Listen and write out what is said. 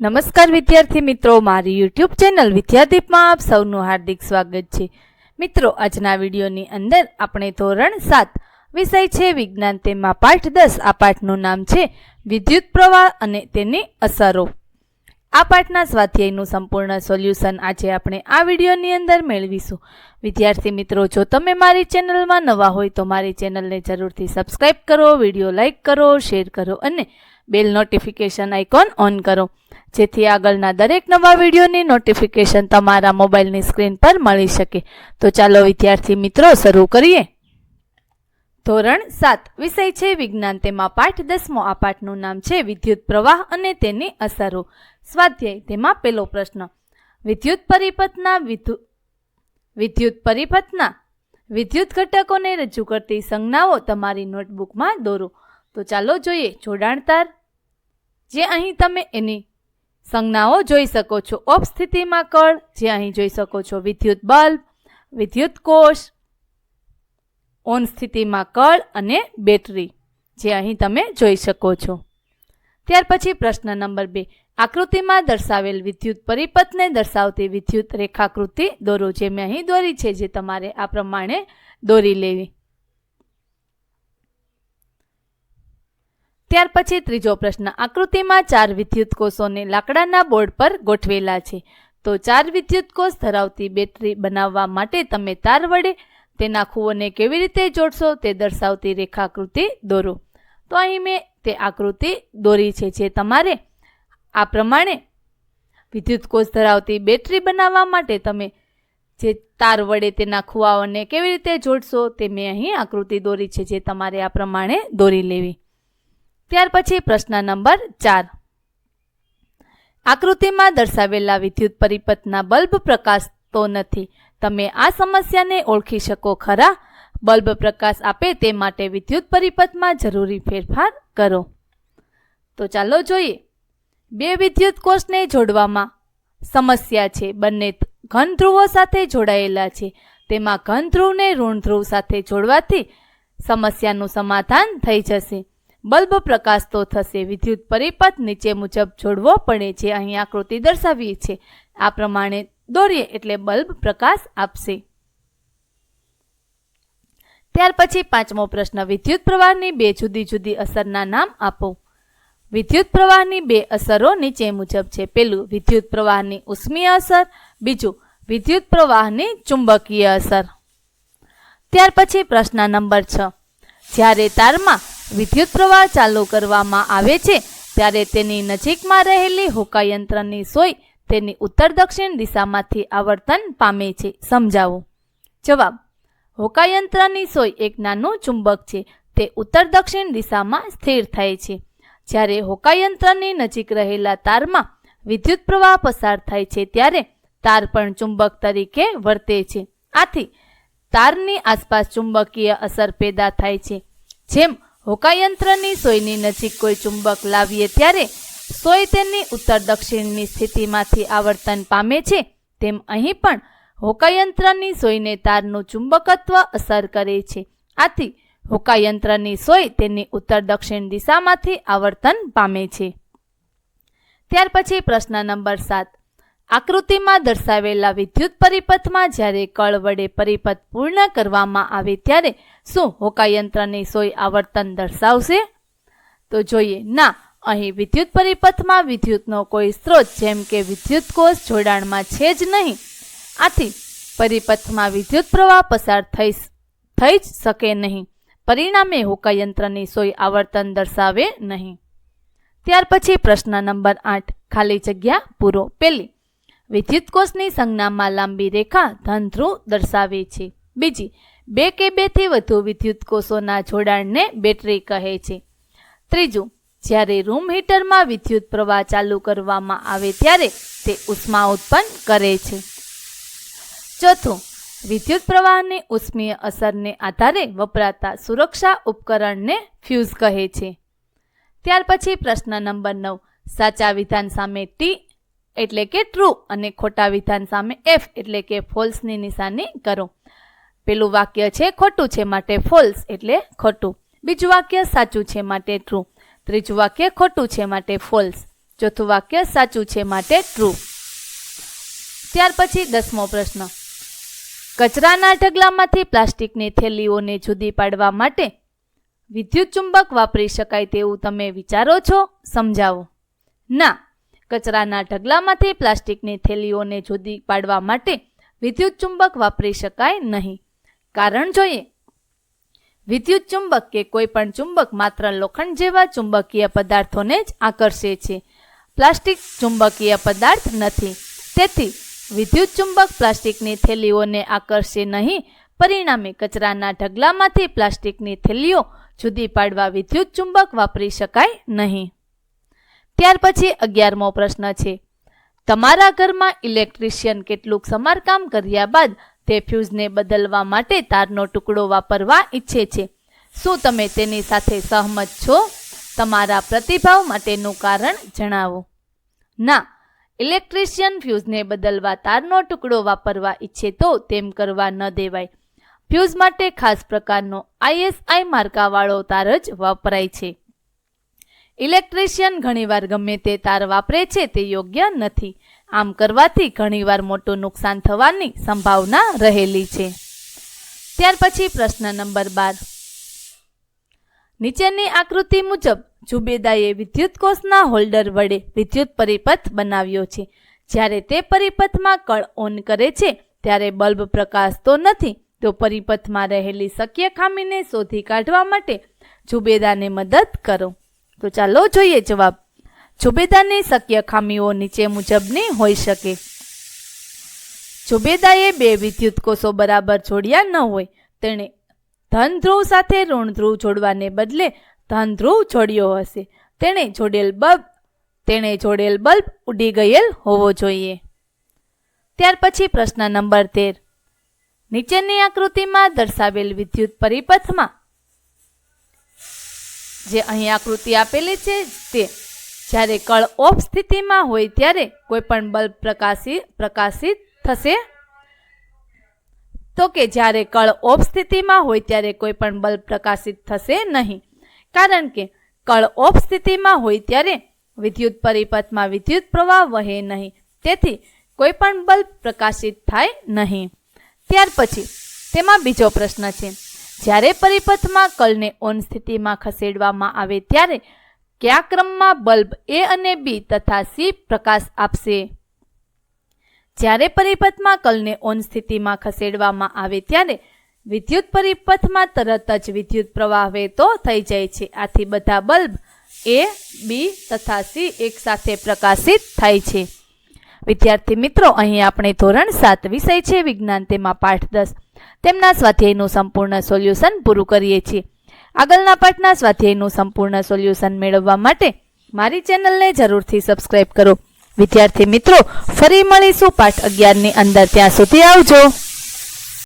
નમસ્કાર વિદ્યાર્થી મિત્રો, મારી યુટ્યુબ ચેનલ વિદ્યાદીપમાં આપ સૌનું હાર્દિક સ્વાગત છે. મિત્રો, આજના વિડીયોની અંદર આપણે ધોરણ સાત વિષય છે, વિજ્ઞાન તેમાં પાઠ દસ. આ પાઠનું નામ છે, વિદ્યુત પ્રવાહ અને તેની અસરો. આ પાઠના સ્વાધ્યાયનું સંપૂર્ણ સોલ્યુશન આજે આપણે આ વિડીયોની અંદર મેળવીશું. વિદ્યાર્થી મિત્રો, જો તમે મારી ચેનલમાં નવા હોય તો મારી ચેનલને જરૂરથી સબસ્ક્રાઇબ કરો, વીડિયો લાઇક કરો, શેર કરો અને બેલ નોટિફિકેશન આઇકોન ઓન કરો. જેથી આગળના દરેક નવા વિડીયોની નોટિફિકેશન તમારા મોબાઈલની સ્ક્રીન પર મળી શકે. તો ચાલો વિદ્યાર્થી મિત્રો, શરૂ કરીએ. ધોરણ સાત. વિષય છે વિજ્ઞાન. તેમાં પાઠ દસમો. આ પાઠનું નામ છે વિદ્યુત પ્રવાહ અને તેની અસરો. સ્વાધ્યાય. તેમાં પેલો પ્રશ્ન. વિદ્યુત પરિપથના વિદ્યુત પરિપથના વિદ્યુત ઘટકોને રજૂ કરતી સંજ્ઞાઓ તમારી નોટબુકમાં દોરો. તો ચાલો જોઈએ. જોડાણ તાર. જે અહીં તમે એની સંજ્ઞાઓ જોઈ શકો છો. ઓફ સ્થિતિમાં કળ, જે અહીં જોઈ શકો છો. વિદ્યુત બલ્બ, વિદ્યુત કોષ, ઓન સ્થિતિમાં કળ અને બેટરી, જે અહીં તમે જોઈ શકો છો. ત્યાર પછી પ્રશ્ન નંબર બે. આકૃતિમાં દર્શાવેલ વિદ્યુત પરિપથને દર્શાવતી વિદ્યુત રેખાકૃતિ દોરો, જે મેં અહીં દોરી છે, જે તમારે આ પ્રમાણે દોરી લેવી. ત્યાર પછી ત્રીજો પ્રશ્ન. આકૃતિમાં ચાર વિદ્યુત કોષોને લાકડાના બોર્ડ પર ગોઠવેલા છે. તો ચાર વિદ્યુત કોષ ધરાવતી બેટરી બનાવવા માટે તમે તાર વડે તેના ખૂઓને કેવી રીતે જોડશો તે દર્શાવતી રેખાકૃતિ દોરો. તો અહીં મેં તે આકૃતિ દોરી છે જે તમારે આ પ્રમાણે વિદ્યુત કોષ ધરાવતી બેટરી બનાવવા માટે તમે જે તાર વડે તેના ખુવાઓને કેવી રીતે જોડશો તે મેં અહીં આકૃતિ દોરી છે જે તમારે આ પ્રમાણે દોરી લેવી. ત્યાર પછી પ્રશ્ન નંબર ચાર. આકૃતિમાં દર્શાવેલા વિદ્યુત પરિપથના બલ્બ પ્રકાશતો નથી. તમે આ સમસ્યાને ઓળખી શકો ખરા. બલ્બ પ્રકાશ આપે તે માટે વિદ્યુત પરિપથમાં જરૂરી ફેરફાર કરો. તો ચાલો જોઈએ. બે વિદ્યુત કોષને જોડવામાં સમસ્યા છે. બંને ઘન ધ્રુવો સાથે જોડાયેલા છે. તેમાં ઘન ધ્રુવને ઋણ ધ્રુવ સાથે જોડવાથી સમસ્યાનું સમાધાન થઈ જશે. બલ્બ પ્રકાશ તો થશે. વિદ્યુત પરિપથ નીચે મુજબ જોડવો પડે છે. અહીં આકૃતિ દર્શાવી છે. આ પ્રમાણે દોરીએ એટલે બલ્બ પ્રકાશ આપશે. ત્યાર પછી પાંચમો પ્રશ્ન. વિદ્યુત પ્રવાહની બે જુદી જુદી અસરના નામ આપો. વિદ્યુત પ્રવાહની બે અસરો નીચે મુજબ છે. પેલું વિદ્યુત પ્રવાહની ઉષ્મીય અસર. બીજું, વિદ્યુત પ્રવાહની ચુંબકીય અસર. ત્યાર પછી પ્રશ્ન નંબર છ. જ્યારે તારમાં વિદ્યુત પ્રવાહ ચાલુ કરવામાં આવે છે, ત્યારે તેની નજીકમાં રહેલી હોકાયંત્રની સોય તેની ઉત્તર દક્ષિણ દિશામાંથી આવર્તન પામે છે. સમજાવો. જવાબ. હોકાયંત્રની સોય એક નાનું ચુંબક છે, તે ઉત્તર દક્ષિણ દિશામાં સ્થિર થાય છે. જ્યારે હોકાયંત્રની નજીક રહેલા તારમાં વિદ્યુત પ્રવાહ પસાર થાય છે, ત્યારે તાર પણ ચુંબક તરીકે વર્તે છે. આથી, તારની આસપાસ ચુંબકીય અસર પેદા થાય છે. જેમ હોકાયંત્રની સોયની નજીક કોઈ ચુંબક લાવીએ ત્યારે સોય તેની ઉત્તર દક્ષિણની સ્થિતિમાંથી આવર્તન પામે છે. તેમ અહીં પણ હોકાયંત્રની સોયને તારનું ચુંબકત્વ અસર કરે છે. આથી હોકાયંત્રની સોય તેની ઉત્તર દક્ષિણ દિશામાંથી આવર્તન પામે છે. ત્યાર પછી પ્રશ્ન નંબર સાત. આકૃતિમાં દર્શાવેલા વિદ્યુત પરિપથમાં જ્યારે કળ વડે પરિપથ પૂર્ણ કરવામાં આવે ત્યારે શું હોકાયંત્રની સોય આવર્તન દર્શાવશે? તો જોઈએ, ના, અહીં વિદ્યુત પરિપથમાં વિદ્યુતનો કોઈ સ્ત્રોત જેમ કે વિદ્યુત કોષ જોડાણમાં છે જ નહીં. આથી પરિપથમાં વિદ્યુત પ્રવાહ પસાર થઈ થઈ જ શકે નહીં. પરિણામે હોકાયંત્રની સોય આવર્તન દર્શાવે નહીં. ત્યાર પછી પ્રશ્ન નંબર આઠ, ખાલી જગ્યા પૂરો. પેલી વિદ્યુત કોષની સંજ્ઞામાં લાંબી રેખા ધનધ્રુવ દર્શાવે છે. બીજી, બે કે બેથી વધુ વિદ્યુત કોષોના જોડાણને બેટરી કહે છે. ત્રીજું, જ્યારે રૂમ હીટરમાં વિદ્યુત પ્રવાહ ચાલુ કરવામાં આવે ત્યારે તે ઉષ્મા ઉત્પન્ન કરે છે. ચોથું, વિદ્યુત પ્રવાહની ઉષ્મીય અસરને આધારે વપરાતા સુરક્ષા ઉપકરણને ફ્યુઝ કહે છે. ત્યાર પછી પ્રશ્ન નંબર નવ, સાચા વિધાન સામે ટી એટલે કે ટ્રુ અને ખોટા વિધાન સામે એફ એટલે કે ફોલ્સની નિશાની કરો. પેલું વાક્ય છે, ખોટું છે માટે ફોલ્સ એટલે ખોટું. બીજું વાક્ય, સાચું છે માટે ટ્રુ ત્રીજું વાક્ય, ખોટું છે માટે ફોલ્સ ચોથું વાક્ય, સાચું છે માટે ટ્રુ ત્યાર પછી દસમો પ્રશ્ન. કચરાના ઢગલામાંથી પ્લાસ્ટિકની થેલીઓને જુદી પાડવા માટે વિદ્યુત ચુંબક વાપરી શકાય તેવું તમે વિચારો છો? સમજાવો. ના. કચરાના ઢગલામાંથી પ્લાસ્ટિકની થેલીઓને જુદી પાડવા માટે વિદ્યુત ચુંબક વાપરી શકાય નહીં. કારણ જોઈએ, વિદ્યુત ચુંબક કે કોઈ પણ ચુંબક માત્ર લોખંડ જેવા ચુંબકીય પદાર્થોને જ આકર્ષે છે. પ્લાસ્ટિક ચુંબકીય પદાર્થ નથી. તેથી, વિદ્યુત ચુંબક પ્લાસ્ટિકની થેલીઓને આકર્ષે નહીં. પરિણામે, કચરાના ઢગલામાંથી પ્લાસ્ટિકની થેલીઓ જુદી પાડવા વિદ્યુત ચુંબક વાપરી શકાય નહીં. ત્યાર પછી અગિયારમો પ્રશ્ન છે. તમારા ઘરમાં ઇલેક્ટ્રિશિયન કેટલુંક સમારકામ કર્યા બાદ તે ફ્યુઝને બદલવા માટે તારનો ટુકડો વાપરવા ઈચ્છે છે. શું તમે તેની સાથે સહમત છો? તમારા પ્રતિભાવ માટેનું કારણ જણાવો. ના, ઇલેક્ટ્રિશિયન ફ્યુઝને બદલવા તારનો ટુકડો વાપરવા ઈચ્છે તો તેમ કરવા ન દેવાય. ફ્યુઝ માટે ખાસ પ્રકારનો આઈએસઆઈ માર્કાવાળો તાર જ વપરાય છે. ઇલેક્ટ્રિશિયન ઘણીવાર ગમે તે તાર વાપરે છે તે યોગ્ય નથી. આમ કરવાથી ઘણીવાર મોટું નુકસાન થવાની સંભાવના રહેલી છે. ત્યાર પછી પ્રશ્ન નંબર બાર. નીચેની આકૃતિ મુજબ જુબેદાએ વિદ્યુત કોષના હોલ્ડર વડે વિદ્યુત પરિપથ બનાવ્યો છે. જ્યારે તે પરિપથમાં કળ ઓન કરે છે, ત્યારે બલ્બ પ્રકાશતો નથી, તો પરિપથમાં રહેલી શક્ય ખામીને શોધી કાઢવા માટે જુબેદાને મદદ કરો. તો ચાલો જોઈએ, જવાબ. જુબેદાની શક્ય ખામીઓ નીચે મુજબની હોઈ શકે. જુબેદાએ બે વિદ્યુત કોષો બરાબર જોડ્યા ન હોય. તેણે ધન ધ્રુવ સાથે ઋણ ધ્રુવ જોડવાને બદલે ધન ધ્રુવ જોડ્યો હશે. તેણે જોડેલ બલ્બ, તેણે જોડેલ બલ્બ ઉડી ગયેલ હોવો જોઈએ. ત્યાર પછી પ્રશ્ન નંબર તેર. નીચેની આકૃતિમાં દર્શાવેલ વિદ્યુત પરિપથમાં જે અહીં આકૃતિ આપેલી છે તે. જ્યારે કળ ઓફ સ્થિતિમાં હોય ત્યારે કોઈ પણ બલ્બ પ્રકાશિત પ્રકાશિત થશે. તો કે જ્યારે કળ ઓફ સ્થિતિમાં હોય ત્યારે કોઈ પણ બલ્બ પ્રકાશિત થશે નહીં. કારણ કે કળ ઓફ સ્થિતિમાં હોય ત્યારે વિદ્યુત પરિપથમાં વિદ્યુત પ્રવાહ વહે નહીં. તેથી કોઈ પણ બલ્બ પ્રકાશિત થાય નહીં. ત્યાર પછી તેમાં બીજો પ્રશ્ન છે. જ્યારે પરિપથમાં કલને ઓન સ્થિતિમાં ખસેડવામાં આવે ત્યારે કયા ક્રમમાં બલ્બ એ અને બી તથા સી પ્રકાશ આપશે? જ્યારે પરિપથમાં કલને ઓન સ્થિતિમાં ખસેડવામાં આવે ત્યારે વિદ્યુત પરિપથમાં તરત જ વિદ્યુત પ્રવાહ વહેતો થઈ જાય છે. આથી બધા બલ્બ એ, બી તથા સી એકસાથે પ્રકાશિત થાય છે. વિદ્યાર્થી મિત્રો, અહીં આપણે ધોરણ સાત વિષય છે. વિજ્ઞાન તેમાં પાઠ દસ. તેમના સ્વાધ્યાયનું સંપૂર્ણ સોલ્યુશન પૂરું કરીએ છીએ. આગળના પાઠના સ્વાધ્યાયનું સંપૂર્ણ સોલ્યુશન મેળવવા માટે મારી ચેનલને જરૂરથી સબસ્ક્રાઇબ કરો. વિદ્યાર્થી મિત્રો, ફરી મળીશું પાઠ અગિયારની અંદર. ત્યાં સુધી આવજો.